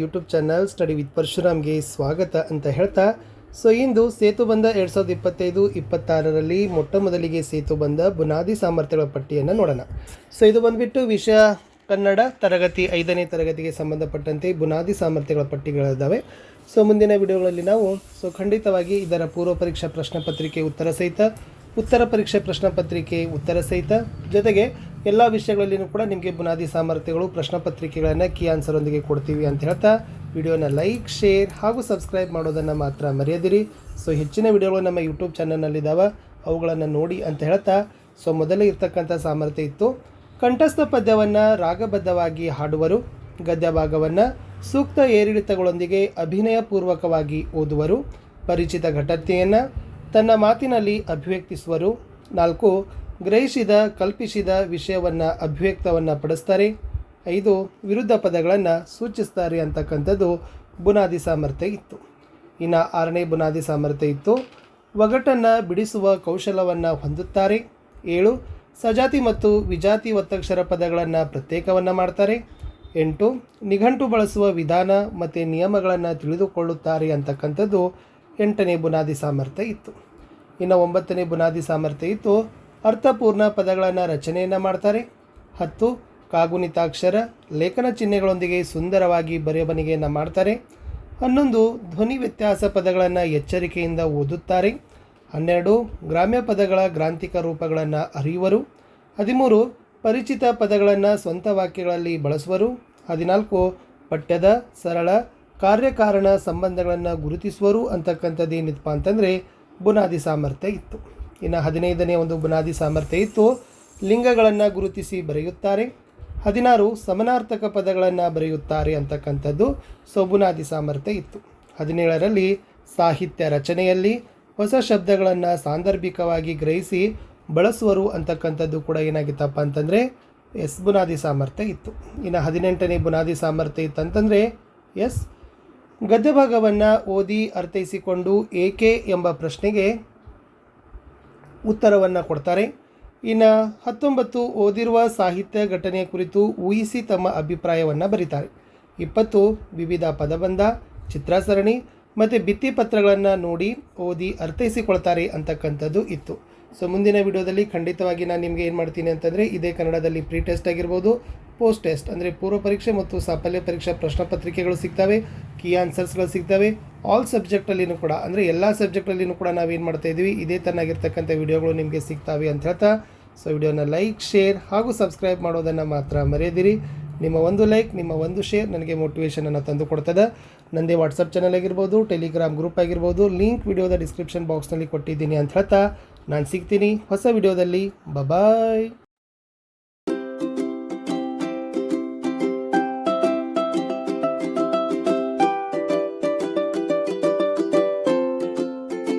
YouTube channel study with ಪರಶುರಾಮ್ಗೆ ಸ್ವಾಗತ ಅಂತ ಹೇಳ್ತಾ ಸೊ ಇಂದು ಸೇತು ಬಂದ ಎರಡು ಸಾವಿರದ ಇಪ್ಪತ್ತೈದು, ಇಪ್ಪತ್ತಾರರಲ್ಲಿ ಮೊಟ್ಟ ಮೊದಲಿಗೆ ಸೇತು ಬಂದ ಬುನಾದಿ ಸಾಮರ್ಥ್ಯಗಳ ಪಟ್ಟಿಯನ್ನು ನೋಡೋಣ. ಸೊ ಇದು ಬಂದ್ಬಿಟ್ಟು ವಿಷಯ ಕನ್ನಡ, ತರಗತಿ ಐದನೇ ತರಗತಿಗೆ ಸಂಬಂಧಪಟ್ಟಂತೆ ಬುನಾದಿ ಸಾಮರ್ಥ್ಯಗಳ ಪಟ್ಟಿಗಳಿದ್ದಾವೆ ಸೊ ಮುಂದಿನ ವಿಡಿಯೋಗಳಲ್ಲಿ ನಾವು ಸೊ ಖಂಡಿತವಾಗಿ ಇದರ ಪೂರ್ವ ಪರೀಕ್ಷಾ ಪ್ರಶ್ನೆ ಪತ್ರಿಕೆ ಉತ್ತರ ಸಹಿತ, ಉತ್ತರ ಪರೀಕ್ಷೆ ಪ್ರಶ್ನೆ ಪತ್ರಿಕೆ ಉತ್ತರ ಸಹಿತ, ಜೊತೆಗೆ ಎಲ್ಲ ವಿಷಯಗಳಲ್ಲಿಯೂ ಕೂಡ ನಿಮಗೆ ಬುನಾದಿ ಸಾಮರ್ಥ್ಯಗಳು, ಪ್ರಶ್ನೆ ಪತ್ರಿಕೆಗಳನ್ನು ಕೀ ಆನ್ಸರೊಂದಿಗೆ ಕೊಡ್ತೀವಿ ಅಂತ ಹೇಳ್ತಾ ವಿಡಿಯೋನ ಲೈಕ್, ಶೇರ್ ಹಾಗೂ ಸಬ್ಸ್ಕ್ರೈಬ್ ಮಾಡೋದನ್ನು ಮಾತ್ರ ಮರೆಯದಿರಿ. ಸೊ, ಹೆಚ್ಚಿನ ವಿಡಿಯೋಗಳು ನಮ್ಮ ಯೂಟ್ಯೂಬ್ ಚಾನಲ್ನಲ್ಲಿದ್ದಾವೆ ಅವುಗಳನ್ನು ನೋಡಿ ಅಂತ ಹೇಳ್ತಾ, ಸೊ, ಮೊದಲೇ ಇರ್ತಕ್ಕಂಥ ಸಾಮರ್ಥ್ಯ ಇತ್ತು. ಕಂಠಸ್ಥ ಪದ್ಯವನ್ನು ರಾಗಬದ್ಧವಾಗಿ ಹಾಡುವರು. ಗದ್ಯ ಭಾಗವನ್ನು ಸೂಕ್ತ ಏರಿಳಿತಗಳೊಂದಿಗೆ ಅಭಿನಯಪೂರ್ವಕವಾಗಿ ಓದುವರು. ಪರಿಚಿತ ಘಟತೆಯನ್ನು ತನ್ನ ಮಾತಿನಲ್ಲಿ ಅಭಿವ್ಯಕ್ತಿಸುವರು. ನಾಲ್ಕು ಗ್ರಹಿಸಿದ, ಕಲ್ಪಿಸಿದ ವಿಷಯವನ್ನು, ಅಭಿವ್ಯಕ್ತವನ್ನು ಪಡಿಸ್ತಾರೆ. ಐದು, ವಿರುದ್ಧ ಪದಗಳನ್ನು ಸೂಚಿಸ್ತಾರೆ ಅಂತಕ್ಕಂಥದ್ದು ಬುನಾದಿ ಸಾಮರ್ಥ್ಯ ಇತ್ತು. ಇನ್ನು ಆರನೇ ಬುನಾದಿ ಸಾಮರ್ಥ್ಯ ಇತ್ತು. ಒಗಟನ್ನು ಬಿಡಿಸುವ ಕೌಶಲವನ್ನು ಹೊಂದುತ್ತಾರೆ. ಏಳು, ಸಜಾತಿ ಮತ್ತು ವಿಜಾತಿ ಒತ್ತಕ್ಷರ ಪದಗಳನ್ನು ಪ್ರತ್ಯೇಕವನ್ನು ಮಾಡ್ತಾರೆ. ಎಂಟು, ನಿಘಂಟು ಬಳಸುವ ವಿಧಾನ ಮತ್ತು ನಿಯಮಗಳನ್ನು ತಿಳಿದುಕೊಳ್ಳುತ್ತಾರೆ ಅಂತಕ್ಕಂಥದ್ದು ಎಂಟನೇ ಬುನಾದಿ ಸಾಮರ್ಥ್ಯ ಇತ್ತು. ಇನ್ನು ಒಂಬತ್ತನೇ ಬುನಾದಿ ಸಾಮರ್ಥ್ಯ ಇತ್ತು. ಅರ್ಥಪೂರ್ಣ ಪದಗಳನ್ನು ರಚನೆಯನ್ನು ಮಾಡ್ತಾರೆ. ಹತ್ತು, ಕಾಗುಣಿತಾಕ್ಷರ, ಲೇಖನ ಚಿಹ್ನೆಗಳೊಂದಿಗೆ ಸುಂದರವಾಗಿ ಬರೆವಣಿಗೆಯನ್ನು ಮಾಡ್ತಾರೆ. ಹನ್ನೊಂದು, ಧ್ವನಿ ವ್ಯತ್ಯಾಸ ಪದಗಳನ್ನು ಎಚ್ಚರಿಕೆಯಿಂದ ಓದುತ್ತಾರೆ. ಹನ್ನೆರಡು, ಗ್ರಾಮ್ಯ ಪದಗಳ ಗ್ರಾಂಥಿಕ ರೂಪಗಳನ್ನು ಅರಿಯುವರು. ಹದಿಮೂರು, ಪರಿಚಿತ ಪದಗಳನ್ನು ಸ್ವಂತ ವಾಕ್ಯಗಳಲ್ಲಿ ಬಳಸುವರು. ಹದಿನಾಲ್ಕು, ಪಠ್ಯದ ಸರಳ, ಕಾರ್ಯಕಾರಣ ಸಂಬಂಧಗಳನ್ನು ಗುರುತಿಸುವರು ಅಂತಕ್ಕಂಥದ್ದು ಏನಿತ್ತಪ್ಪ ಅಂತಂದರೆ ಬುನಾದಿ ಸಾಮರ್ಥ್ಯ ಇತ್ತು. ಇನ್ನು ಹದಿನೈದನೇ ಒಂದು ಬುನಾದಿ ಸಾಮರ್ಥ್ಯ ಇತ್ತು. ಲಿಂಗಗಳನ್ನು ಗುರುತಿಸಿ ಬರೆಯುತ್ತಾರೆ. ಹದಿನಾರು ಸಮನಾರ್ಥಕ ಪದಗಳನ್ನು ಬರೆಯುತ್ತಾರೆ ಅಂತಕ್ಕಂಥದ್ದು ಸೊ ಬುನಾದಿ ಸಾಮರ್ಥ್ಯ ಇತ್ತು. ಹದಿನೇಳರಲ್ಲಿ ಸಾಹಿತ್ಯ ರಚನೆಯಲ್ಲಿ ಹೊಸ ಶಬ್ದಗಳನ್ನು ಸಾಂದರ್ಭಿಕವಾಗಿ ಗ್ರಹಿಸಿ ಬಳಸುವರು ಅಂತಕ್ಕಂಥದ್ದು ಕೂಡ ಏನಾಗಿತ್ತಪ್ಪ ಅಂತಂದರೆ ಎಸ್ ಬುನಾದಿ ಸಾಮರ್ಥ್ಯ ಇತ್ತು. ಇನ್ನು ಹದಿನೆಂಟನೇ ಬುನಾದಿ ಸಾಮರ್ಥ್ಯ ಇತ್ತಂತಂದರೆ ಎಸ್ ಗದ್ಯಭಾಗವನ್ನು ಓದಿ ಅರ್ಥೈಸಿಕೊಂಡು ಏಕೆ ಎಂಬ ಪ್ರಶ್ನೆಗೆ ಉತ್ತರವನ್ನು ಕೊಡ್ತಾರೆ. ಇನ್ನು ಹತ್ತೊಂಬತ್ತು ಓದಿರುವ ಸಾಹಿತ್ಯ ಘಟನೆಯ ಕುರಿತು ಊಹಿಸಿ ತಮ್ಮ ಅಭಿಪ್ರಾಯವನ್ನು ಬರೀತಾರೆ. ಇಪ್ಪತ್ತು ವಿವಿಧ ಪದಬಂಧ, ಚಿತ್ರಸರಣಿ ಮತ್ತು ಭಿತ್ತಿಪತ್ರಗಳನ್ನು ನೋಡಿ ಓದಿ ಅರ್ಥೈಸಿಕೊಳ್ತಾರೆ ಅಂತಕ್ಕಂಥದ್ದು ಇತ್ತು. ಸೊ ಮುಂದಿನ ವಿಡಿಯೋದಲ್ಲಿ ಖಂಡಿತವಾಗಿ ನಾನು ನಿಮಗೆ ಏನು ಮಾಡ್ತೀನಿ ಅಂತಂದರೆ ಇದೇ ಕನ್ನಡದಲ್ಲಿ ಪ್ರೀ ಟೆಸ್ಟ್ ಆಗಿರ್ಬೋದು ಪೋಸ್ಟ್ ಟೆಸ್ಟ್ ಅಂದರೆ ಪೂರ್ವ ಪರೀಕ್ಷೆ ಮತ್ತು ಸಾಫಲ್ಯ ಪರೀಕ್ಷಾ ಪ್ರಶ್ನೆ ಪತ್ರಿಕೆಗಳು ಸಿಗ್ತವೆ. ಕೀ ಆನ್ಸರ್ಸ್ಗಳು ಸಿಗ್ತವೆ. ಆಲ್ ಸಬ್ಜೆಕ್ಟಲ್ಲಿನೂ ಕೂಡ, ಅಂದರೆ ಎಲ್ಲ ಸಬ್ಜೆಕ್ಟಲ್ಲಿನೂ ಕೂಡ ನಾವೇನು ಮಾಡ್ತಾ ಇದ್ದೀವಿ ಇದೇ ತನ್ನಾಗಿರ್ತಕ್ಕಂಥ ವಿಡಿಯೋಗಳು ನಿಮಗೆ ಸಿಗ್ತಾವೆ ಅಂತ ಹೇಳ್ತಾ. ಸೊ ವಿಡಿಯೋನ ಲೈಕ್ ಶೇರ್ ಹಾಗೂ ಸಬ್ಸ್ಕ್ರೈಬ್ ಮಾಡೋದನ್ನು ಮಾತ್ರ ಮರೆಯದಿರಿ. ನಿಮ್ಮ ಒಂದು ಲೈಕ್ ನಿಮ್ಮ ಒಂದು ಶೇರ್ ನನಗೆ ಮೋಟಿವೇಶನನ್ನು ತಂದು ಕೊಡ್ತದೆ. ನನ್ನದೇ ವಾಟ್ಸಪ್ ಚಾನಲ್ ಆಗಿರ್ಬೋದು ಟೆಲಿಗ್ರಾಮ್ ಗ್ರೂಪ್ ಆಗಿರ್ಬೋದು ಲಿಂಕ್ ವಿಡಿಯೋದ ಡಿಸ್ಕ್ರಿಪ್ಷನ್ ಬಾಕ್ಸ್ನಲ್ಲಿ ಕೊಟ್ಟಿದ್ದೀನಿ ಅಂತ ಹೇಳ್ತಾ. ನಾನು ಸಿಗ್ತೀನಿ, ಹೊಸ ವಿಡಿಯೋದಲ್ಲಿ. ಬಬಾಯ್